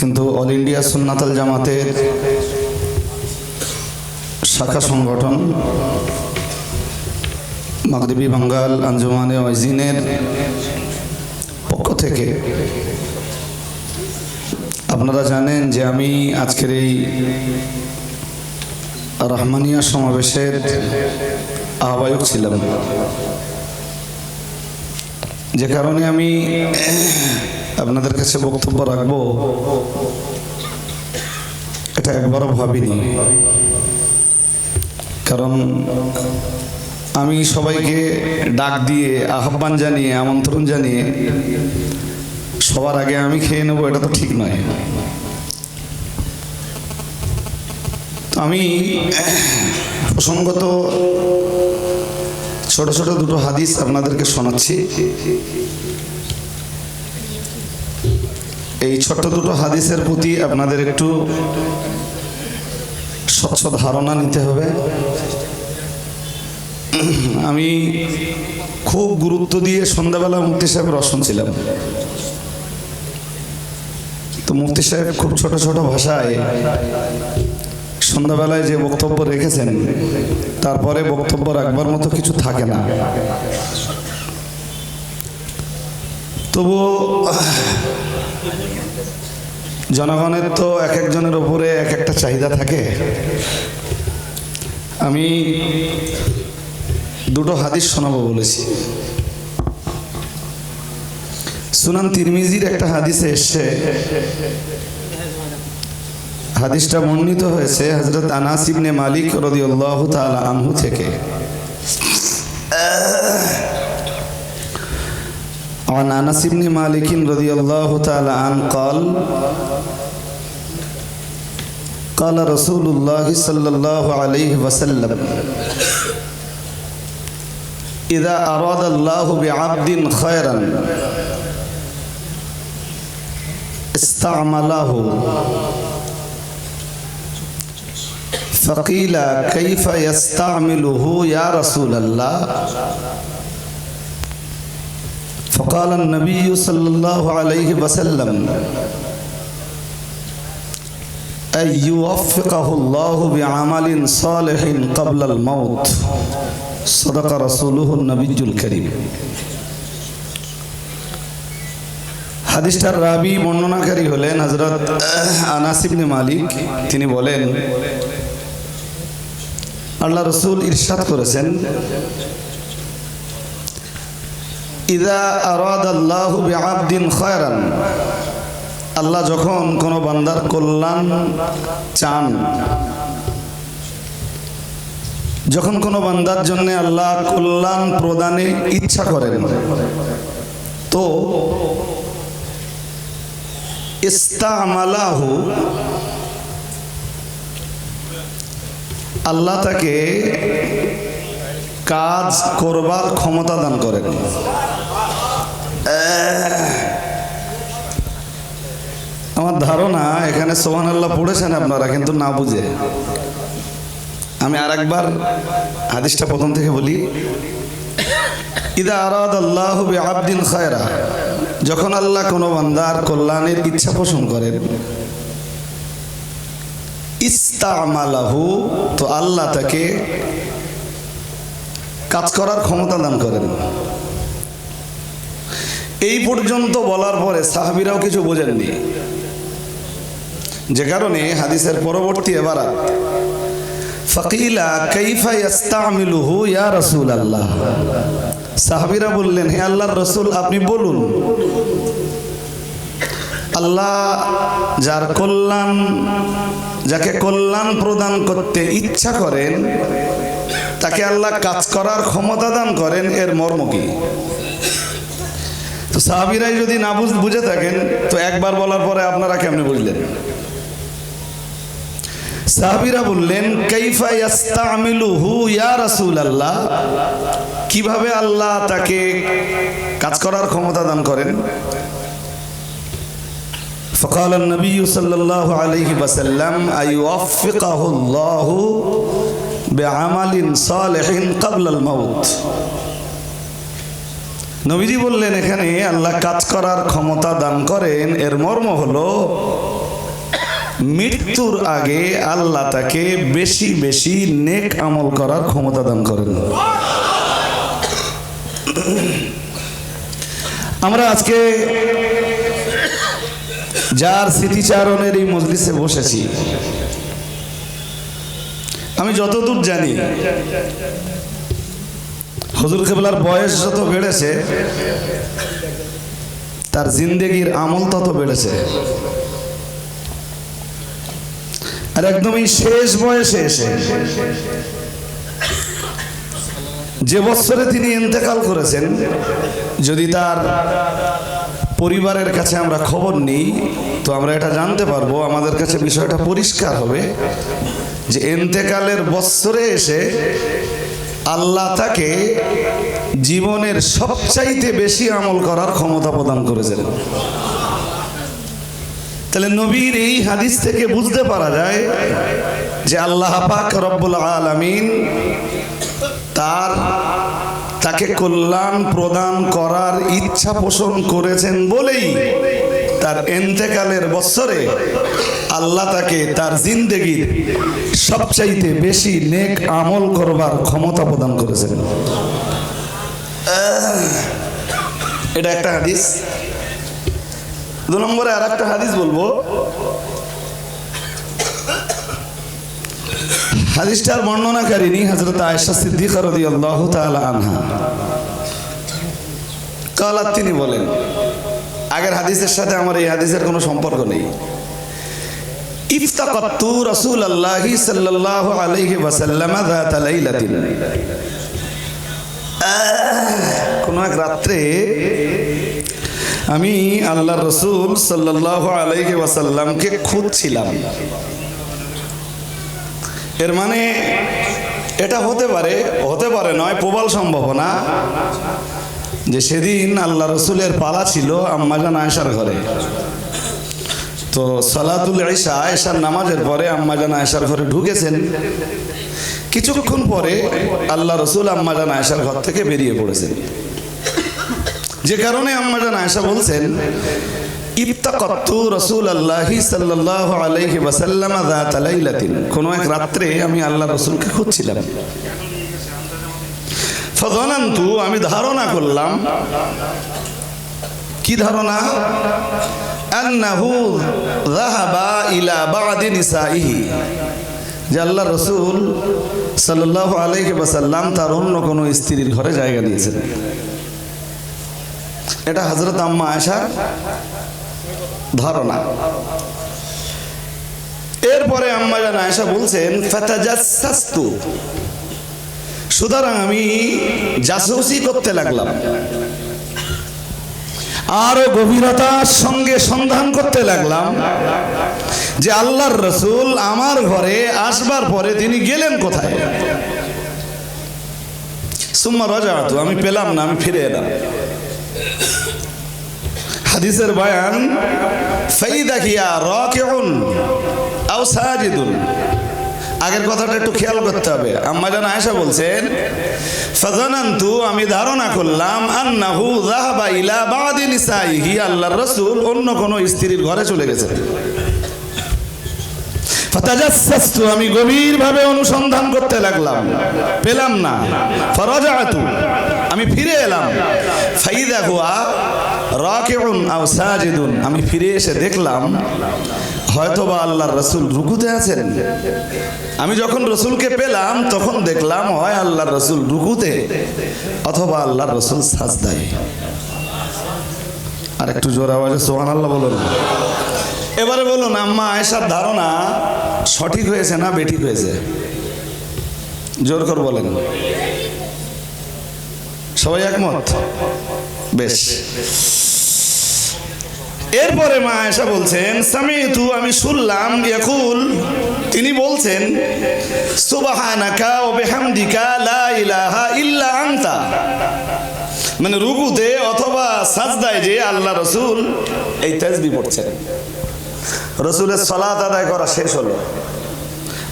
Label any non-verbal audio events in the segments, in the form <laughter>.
কিন্তু all India সুন্নাতাল জামাতের শাখা সংগঠন মাগরিবি বাঙ্গাল, আঞ্জুমানে, ওয়াইজিনের পক্ষ থেকে। আপনারা জানেন যে আমি আজকের এই রহমানিয়া সমাবেশের আহ্বায়ক ছিলাম। যে কারণে আমি আপনাদের কাছে বক্তব্য রাখব। এটা একবারও ভাবিনি। কারণ আমি সবাইকে ডাক দিয়ে, আহ্বান জানিয়ে, আমন্ত্রণ জানিয়ে সবার আগে আমি খেয়ে নেব, এটা তো ঠিক নয়। আমি প্রসঙ্গত ছোট ছোট দুটো হাদিস আপনাদেরকে শোনাচ্ছি। এই ছোট্ট দুটো হাদিসের প্রতি আপনাদের একটু স্বচ্ছ ধারণা নিতে হবে। আমি খুব গুরুত্ব দিয়ে সন্ধ্যাবেলা মুক্তি সাহেবের রসন ছিলাম। তো মুফতি সাহেব খুব ছোট ছোট ভাষায় সন্ধ্যাবেলায় যে বক্তব্য রেখেছেন, তারপরে বক্তব্য রাখবার মতো কিছু থাকে না। তবু জনগণের তো এক একজনের ওপরে এক একটা চাহিদা থাকে। আমি দুটো হাদিস শোনাবো বলেছি। সুনান তিরমিজির একটা হাদিসে এসছে। হাদিসটা বর্ণিত হয়েছে হজরত আনাস ইবনে মালিক রদিউল্লাহ তাআলা আনহু থেকে। عن أنس بن مالك رضي الله تعالى عنه قال قال رسول الله صلى الله عليه وسلم إذا أراد الله بعبد خيرا استعمله. فقيل كيف يستعمله يا رسول الله؟ فقال النبي صلى الله عليه وسلم أن يوفقه الله بعمل صالح قبل الموت صدق رسوله النبي الكريم হাদিসটার রাবি বর্ণনাকারী হলেন হজরত আনাসিবনে মালিক তিনি বলেন আল্লাহ রসুল ইরশাদ করেছেন ইদা আল্লাহ যখন কোনো বান্দার কল্যাণ চান, যখন কোনো বান্দার জন্য আল্লাহ কল্যাণ প্রদানে ইচ্ছা করেন, তো ইস্তামালাহু আল্লাহ তাকে কাজ করবার ক্ষমতা দান করেন। আমার ধারণা এখানে সোহান আল্লাহ পড়েছেন আপনারা, কিন্তু না বুঝে। আমি আর একবার হাদিসটা প্রথম থেকে বলি। ইদা আবদিন খায়রা, যখন আল্লাহ কোনো বান্দার কল্যাণের ইচ্ছা পোষণ করেন, ইস্তামালাহু, তো আল্লাহ তাকে কাজ করার ক্ষমতা দান করেন। এই পর্যন্ত বলার পরে সাহাবিরাও কিছু বোঝেননি। যে কারণে হাদিসের পরবর্তী এবার ফকিলা কাইফা ইয়াস্তামিলুহু ইয়া রাসূলুল্লাহ? সাহাবীরা বললেন, হে আল্লাহর রসুল, আপনি বলুন, আল্লাহ যার কল্যাণ, যাকে কল্যাণ প্রদান করতে ইচ্ছা করেন, তাকে আল্লাহ কাজ করার ক্ষমতা দান করেন, এর মর্ম কি? সাহাবিরাই যদি না বুঝ বুঝে থাকেন তো একবার বলার পরে আপনারা কেমনে বুঝলেন সাহাবিরা বললেন কাইফা ইয়াস্তামিলুহু ইয়া রাসূলুল্লাহ কিভাবে আল্লাহ তাকে কাজ করার ক্ষমতা দান করেন فقال النبي صلى الله عليه وسلم أن يوفقه الله بعمل صالح قبل الموت নবীজি বললেন, এখানে আল্লাহ কাজ করার ক্ষমতা দান করেন। এর মর্ম হলো, মৃত্যুর আগে আল্লাহ তাকে বেশি বেশি নেক আমল করার ক্ষমতা দান করেন। আমরা আজকে যার স্মৃতিচারণের এই মজলিসে বসেছি। আমি যতদূর জানি হজুর কেবলার বয়স যত বেড়েছে, তার জিন্দেগির আমল তত বেড়েছে। আর একদমই শেষ বয়সে এসে, যে বছরে তিনি ইন্তেকাল করেছেন, যদি তার পরিবারের কাছে আমরা খবর নিই, তো আমরা এটা জানতে পারব, আমাদের কাছে বিষয়টা পরিষ্কার হবে যে এন্তেকালের বৎসরে এসে আল্লাহ তাকে জীবনের সবচাইতে বেশি আমল করার ক্ষমতা প্রদান করেছেন। তাহলে নবীর এই হাদিস থেকে বুঝতে পারা যায় যে আল্লাহ পাক রব্বুল আলামিন তার, তাকে কল্যাণ প্রদান করার ইচ্ছা পোষণ করেছেন বলেই তার এন্তেকালের বছরে আল্লাহ তাকে তার জিন্দেগির সবচাইতে বেশি নেক আমল করবার ক্ষমতা প্রদান করেছেন। এটা একটা হাদিস। দু নম্বরে আর একটা হাদিস বলব। হাদিসটার বর্ণনাকারিনী হজরত আয়েশা সিদ্দিকা রাদিয়াল্লাহু তাআলা আনহা। কালাত তিনি বলেন আগের হাদিসের সাথে আমার এই হাদিসের কোনো সম্পর্ক নেই। ইফতাকাতু রাসূলুল্লাহি সাল্লাল্লাহু আলাইহি ওয়াসাল্লাম যাত লাইলাতিন। কোন এক রাত্রে আমি আল্লাহ রসুল সাল্লাল্লাহু আলাইহি ওয়াসাল্লামকে খুঁজছিলাম। এর মানে এটা হতে পারে হতে পারে নয়, প্রবল সম্ভাবনা। যে সেদিন আল্লাহ রসুলের পালা ছিল আম্মাজান আয়েশার ঘরে। তো সালাতুল আয়সা আয়েশার নামাজের পরে আম্মাজান আয়েশার ঘরে ঢুকেছেন। কিছুক্ষণ পরে আল্লাহ রসুল আম্মাজান আয়েশার ঘর থেকে বেরিয়ে পড়েছেন। যে কারণে আম্মাজান আয়েশা বলছেন ইফতাকাতু রাসূলুল্লাহি সাল্লাল্লাহু আলাইহি ওয়াসাল্লাম কোন এক রাত্রে আমি আল্লাহ রসুলকে খুঁজছিলাম। ফাযানান্তু আমি ধারণা করলাম। কি ধারণা? আন্নাহু যাহাবা ইলা বাদি নিসাইহি যে আল্লাহ রসুল সাল্লাহ আলাইহি ওয়াসাল্লাম তার অন্য কোনো স্ত্রীর ঘরে জায়গা দিয়েছেন। এটা হজরত আম্মা আয়সার ধারণা। এরপরে আম্মা জান আয়সা বলছেন ফাতাজাসসাস্তু সুতরাং আমি জাসুসি করতে লাগলাম। আরও গভীরতার সঙ্গে সন্ধান করতে লাগলাম যে আল্লাহর রসুল আমার ঘরে আসবার পরে তিনি গেলেন কোথায়? সুম্মা রাজাতু আমি পেলাম না, আমি ফিরে এলাম। হাদিসের বয়ান, ফাইদা কিয়া রাকিউন আও সাজিদুন। আগের কথাটা একটু খেয়াল করতে হবে। আম্মা জান আয়েশা বলছেন ফাজানান্তু আমি ধারণা করলাম আন্নাহু যাহাবা ইলা বাদি নিসাইহি আল্লাহর রাসূল অন্য কোন স্ত্রীর ঘরে চলে গেছেন ফাতাজাসসাস্তু আমি গভীরভাবে অনুসন্ধান করতে লাগলাম। পেলাম না। ফরাজাতু আমি ফিরে এলাম। ফাইদা হুয়া আও সাজিদুন, আমি ফিরে এসে দেখলাম, হয়তোবা আল্লাহর রসুল রুকুতে আছেন। আমি যখন রসুলকে পেলাম, তখন দেখলাম, হয় আল্লাহর রসুল রুকুতে, অথবা আল্লাহর রসুল সাজদায়। আর একটু জোর আওয়াজে সোহান আল্লাহ বলুন। এবারে বলুন, আম্মা আয়েশার ধারণা সঠিক হয়েছে না বেঠিক হয়েছে? জোর কর বলেন। সবাই একমত? বেশ। এরপরে মা আয়েশা বলছেন, সামিতু, আমি শুনলাম, ইয়াকুল, তিনি বলছেন, সুবহানাকা ওয়া বিহামদিকা লা ইলাহা ইল্লা আনতা। মানে রুকুতে অথবা সাজদায় যে আল্লাহ রসুল এই তাসবিহ পড়ছেন। রসুলের সালাত আদায় করা শেষ হলো।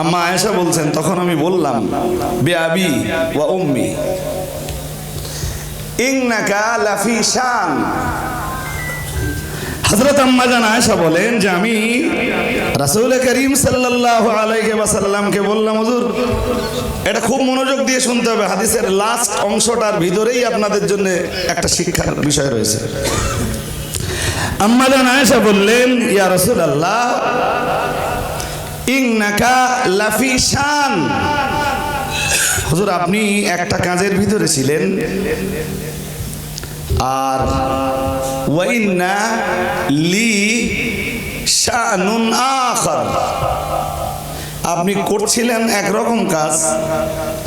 আম্মা আয়েশা বলছেন, তখন আমি বললাম, বে আবি ওয়া উম্মি, ইন্নাকা লাফি শান। হজরত আম্মাজান আয়েশা বলেন যে, আমি রাসূল করিম সাল্লাল্লাহু আলাইহি ওয়াসাল্লামকে বললাম, হুজুর, এটা খুব মনোযোগ দিয়ে শুনতে হবে। হাদিসের লাস্ট অংশটার ভিতরেই আপনাদের জন্য একটা শিক্ষার বিষয় রয়েছে। আম্মাজান আয়েশা বললেন, ইয়া রাসূলুল্লাহ, ইন্নাকা লাফি শান। হুজুর, আপনি একটা কাজের ভিতরে ছিলেন। আর ওয়াইন্না লি শানুন আখার। আপনি করছিলেন একরকম কাজ,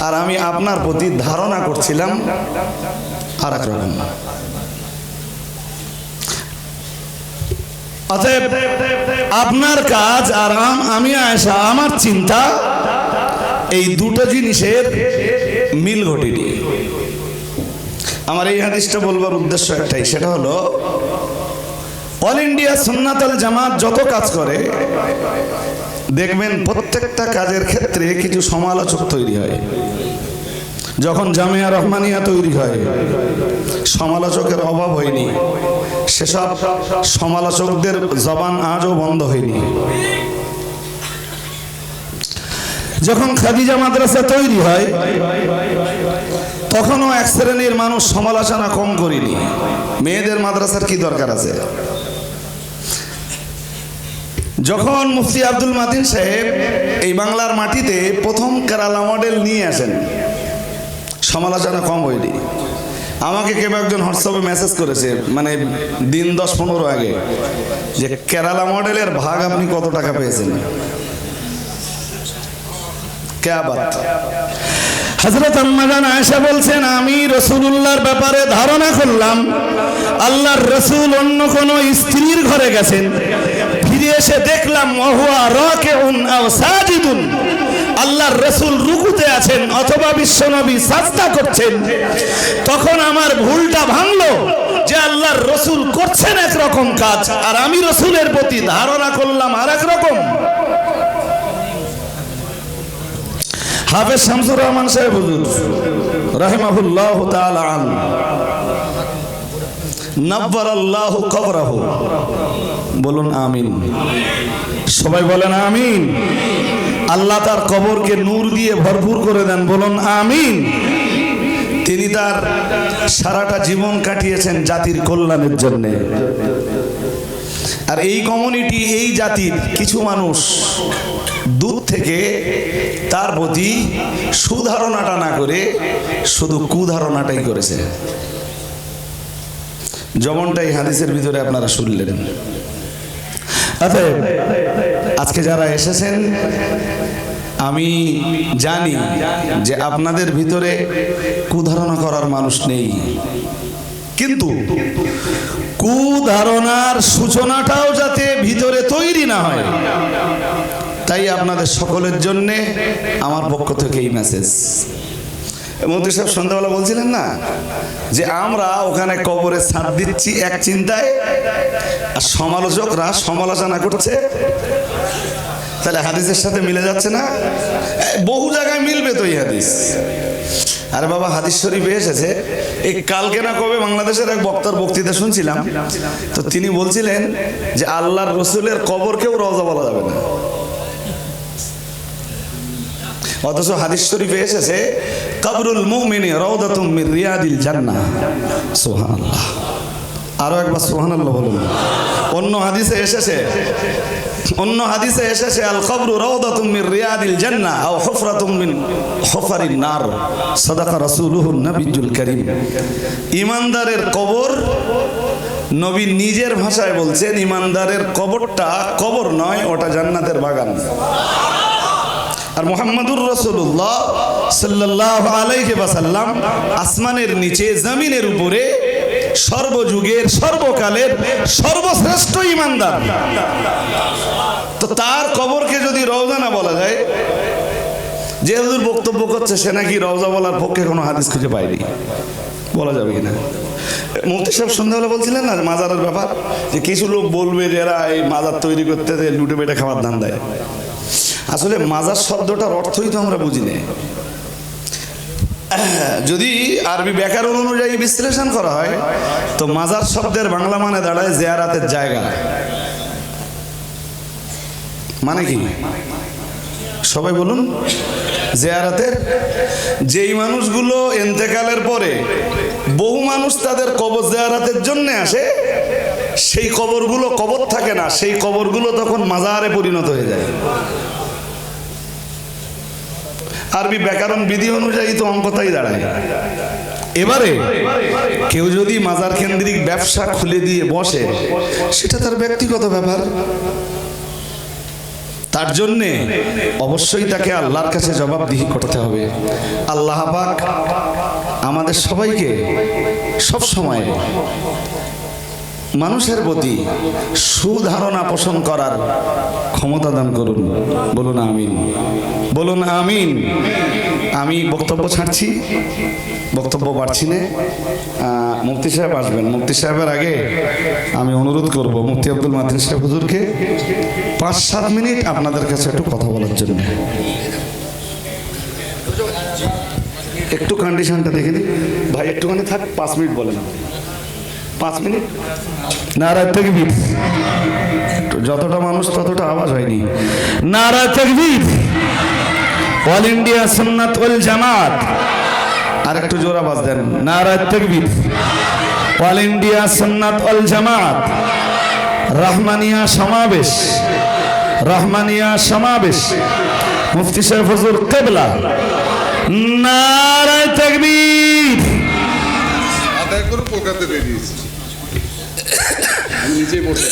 আর আমি আপনার প্রতি ধারণা করছিলাম আর এক রকম। অতএব আপনার কাজ আর আম- আয়সা আমার চিন্তা, এই দুটো জিনিসের মিল ঘটেনি। আমার এই হাদিসটা বলবার উদ্দেশ্য একটাই, সেটা হলো, অল ইন্ডিয়া সুন্নাতাল জামাত যত কাজ করে, দেখবেন প্রত্যেকটা কাজের ক্ষেত্রে কিছু সমালোচক তৈরি হয়। যখন জামিয়া রহমানিয়া তৈরি হয়, সমালোচকের অভাব হয়নি, সেসব সমালোচকদের জবান আজও বন্ধ হয়নি। যখন খাদিজা মাদ্রাসা তৈরি হয়, তখনও এক শ্রেণির মানুষ সমালোচনা কম করিনি। মেয়েদের মাদ্রাসার কি দরকার আছে? যখন মুফতি আব্দুল মাতিন সাহেব এই বাংলার মাটিতে প্রথম কেরালা মডেল নিয়ে আসেন সমালোচনা কম হয়নি আমাকে কেউ একজন হোয়াটসঅ্যাপে মেসেজ করেছে মানে দিন দশ পনেরো আগে, যে কেরালা মডেলের ভাগ আপনি কত টাকা পেয়েছেন? হজরত আম্মাজান আয়েশা বলছেন, আমি রসুলুল্লাহর ব্যাপারে ধারণা করলাম, আল্লাহর রসুল অন্য কোন স্ত্রীর ঘরে গেছেন, ফিরে এসে দেখলাম, ওহুয়া রাকিউন আও সাজিদুন। আল্লাহর রসুল রুকুতে আছেন অথবা বিশ্বনবী সাজদা করছেন, তখন আমার ভুলটা ভাঙলো যে আল্লাহর রসুল করছেন একরকম কাজ, আর আমি রসুলের প্রতি ধারণা করলাম আর রকম হাফেজ শামসুর রহমান সাহেব হুজুর, রাহিমাহুল্লাহ তাআলা আন। নব্বর কবরাহু। বলুন আমিন। সবাই বলেন আমিন। আল্লাহ তার কবরকে নূর দিয়ে ভরপুর করে দেন, বলুন আমিন। তিনি তার সারাটা জীবন কাটিয়েছেন জাতির কল্যাণের জন্যে। আর এই কমিউনিটি এই জাতির কিছু মানুষ দূর থেকে তার প্রতি সুধারণাটা না করে শুধু কুধারণাটাই করেছে। যেমনটাই হাদিসের ভিতরে আপনারা শুনলেন। অতএব আজকে যারা এসেছেন আমি জানি যে আপনাদের ভিতরে কুধারণা করার মানুষ নেই। কিন্তু কুধারণার সূচনাটাও যাতে ভিতরে তৈরি না হয়, তাই আপনাদের সকলের জন্য আমার পক্ষ থেকে এই মেসেজ মন্ত্রী সাহেব সন্ধ্যাবেলা বলছিলেন না যে আমরা ওখানে কবরে সাথ দিচ্ছি এক চিন্তায়, আর সমালোচকরা সমালোচনা করছে। তাহলে হাদিসের সাথে মিলে যাচ্ছে না? বহু জায়গায় মিলবে তো এই হাদিস। আরে বাবা, হাদিস শরীফে এসেছে। এই কালকে না কবে বাংলাদেশের এক বক্তার বক্তৃতা শুনছিলাম। তো তিনি বলছিলেন যে আল্লাহর রসুলের কবরকেও রজা বলা যাবে না। অথচ হাদিস শরীফে এসেছে, কবরুল মুমিনি রওদাতুম মির রিয়াদিল জান্নাহ। সুবহানাল্লাহ। আরও একবার সুবহানাল্লাহ বলুন। অন্য হাদিসে এসেছে, অন্য হাদিসে এসেছে আল কবরু রওদাতুম মির রিয়াদিল জান্নাহ আও হুফরাতুম মিন হুফারিন নার। সাদাকা রাসূলুহু নবিয়্যুল কারীম। ইমানদারের কবর নবী নিজের ভাষায় বলছেন, ইমানদারের কবরটা কবর নয়, ওটা জান্নাতের বাগান। আর মোহাম্মদুর রসুল্লাহ সাল্লাহ আলাইহি ওয়াসাল্লাম আসমানের নিচে, জমিনের উপরে সর্বযুগের, সর্বকালের সর্বশ্রেষ্ঠ ইমানদার। তো তার কবরকে যদি রওজা না বলা যায়, যে বক্তব্য করছে, সে নাকি রওজা বলার পক্ষে কোনো হাদিস খুঁজে পায়নি। বলা যাবে কিনা? মুফতি সাহেব সন্ধ্যাবেলা বলছিলেন না, মাজারের ব্যাপার, যে কিছু লোক বলবে যে এরা এই মাজার তৈরি করতে লুটে বেটে খাবার ধান দেয়। আসলে মাজার শব্দটার অর্থই তো আমরা বুঝি না। <coughs> যদি আরবি ব্যাকরণ অনুযায়ী বিশ্লেষণ করা হয়, তো মাজার শব্দের বাংলা মানে দাঁড়ায় জিয়ারাতের জায়গা। মানে কি? সবাই বলুন, জিয়ারাতের যেই মানুষগুলো এন্তেকালের পরে বহু মানুষ তাদের কবর জিয়ারাতের জন্য আসে, সেই কবরগুলো কবর থাকে না, সেই কবরগুলো তখন মাজারে পরিণত হয়ে যায়। আরবি ব্যাকরণ বিধি অনুযায়ী তো অঙ্কতাই দাঁড়ায়। এবারে কেউ যদি মাজার কেন্দ্রিক ব্যবসা খুলে দিয়ে বসে, সেটা তার ব্যক্তিগত ব্যাপার। তার জন্যে অবশ্যই তাকে আল্লাহর কাছে জবাবদিহি করতে হবে। আল্লাহ আমাদের সবাইকে সব সময় মানুষের প্রতি সুধারণা পোষণ করার ক্ষমতা দান করুন। বলুন আমিন। বলুন আমিন। আমি বক্তব্য ছাড়ছি। বক্তব্য পারছি না। মুফতি সাহেব আসবেন। মুফতি সাহেবের আগে আমি অনুরোধ করব মুফতি আব্দুল মাতিন সাহেব হুজুরকে পাঁচ সাত মিনিট আপনাদের কাছে একটু কথা বলার জন্য। একটু কন্ডিশনটা দেখে নিন। ভাই, একটুখানি থাক, পাঁচ মিনিট বলেন। পাঁচ মিনিট? নারায় তকবীর। যতটা মানুষ ততটা আওয়াজ হয়নি। নারায় তকবীর। অল ইন্ডিয়া সুন্নাত ওয়াল জামাত। আর একটু জোর আওয়াজ দেন। নারায় তকবীর। অল ইন্ডিয়া সুন্নাত ওয়াল জামাত। রহমানিয়া সমাবেশ। রহমানিয়া সমাবেশ। মুফতি সাহেব হুজুর কেবলা। নারায় তকবীর। আদায় করে কলকাতা বেরিয়েছি <coughs> নিজেই বসে